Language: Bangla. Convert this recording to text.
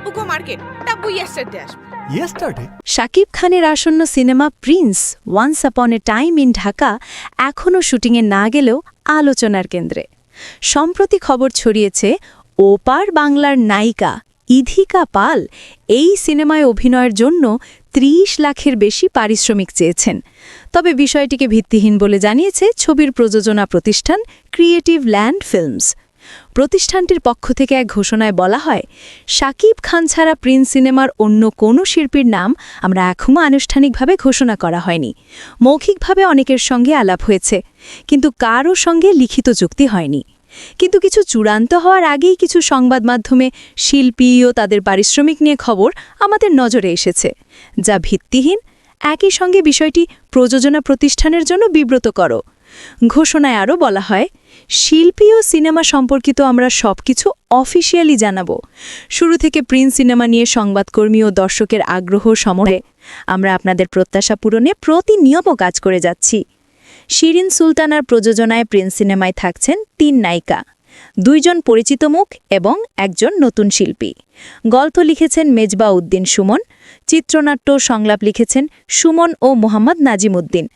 আব্বুগো মার্কেট ইয়েস্টারডে আসবে। ইয়েস্টারডে শাকিব খানের আসন্ন cinema Prince once upon A time in Dhaka এখনও শুটিংয়ে না গেলেও আলোচনার কেন্দ্রে। সম্প্রতি খবর ছড়িয়েছে ওপার বাংলার নায়িকা ইধিকা পাল এই সিনেমায় অভিনয়ের জন্য ৩০ লাখের বেশি পারিশ্রমিক চেয়েছেন। তবে বিষয়টিকে ভিত্তিহীন বলে জানিয়েছে ছবির প্রযোজনা প্রতিষ্ঠান ক্রিয়েটিভ ল্যান্ড ফিল্মস। প্রতিষ্ঠানটির পক্ষ থেকে এক ঘোষণায় বলা হয় শাকিব খান ছাড়া প্রিন্স সিনেমার অন্য কোনো শিল্পীর নাম আমরা এখনও আনুষ্ঠানিকভাবে ঘোষণা করা হয়নি। মৌখিকভাবে অনেকের সঙ্গে আলাপ হয়েছে, কিন্তু কারও সঙ্গে লিখিত চুক্তি হয়নি। কিন্তু কিছু চূড়ান্ত হওয়ার আগেই কিছু সংবাদ মাধ্যমে শিল্পী ও তাদের পারিশ্রমিক নিয়ে খবর আমাদের নজরে এসেছে, যা ভিত্তিহীন। একই সঙ্গে বিষয়টি প্রযোজনা প্রতিষ্ঠানের জন্য বিব্রত বিব্রতকর ঘোষণায় আরও বলা হয়, শিল্পী ও সিনেমা সম্পর্কিত আমরা সবকিছু অফিসিয়ালি জানাব। শুরু থেকে প্রিন্স সিনেমা নিয়ে সংবাদকর্মী ও দর্শকের আগ্রহ সময়ে আমরা আপনাদের প্রত্যাশা পূরণে প্রতিনিয়ম কাজ করে যাচ্ছি। শিরিন সুলতানার প্রযোজনায় প্রিন্স সিনেমায় থাকছেন তিন নায়িকা, দুইজন পরিচিত মুখ এবং একজন নতুন শিল্পী। গল্প লিখেছেন মেজবা উদ্দিন সুমন, চিত্রনাট্য সংলাপ লিখেছেন সুমন ও মোহাম্মদ নাজিম উদ্দিন।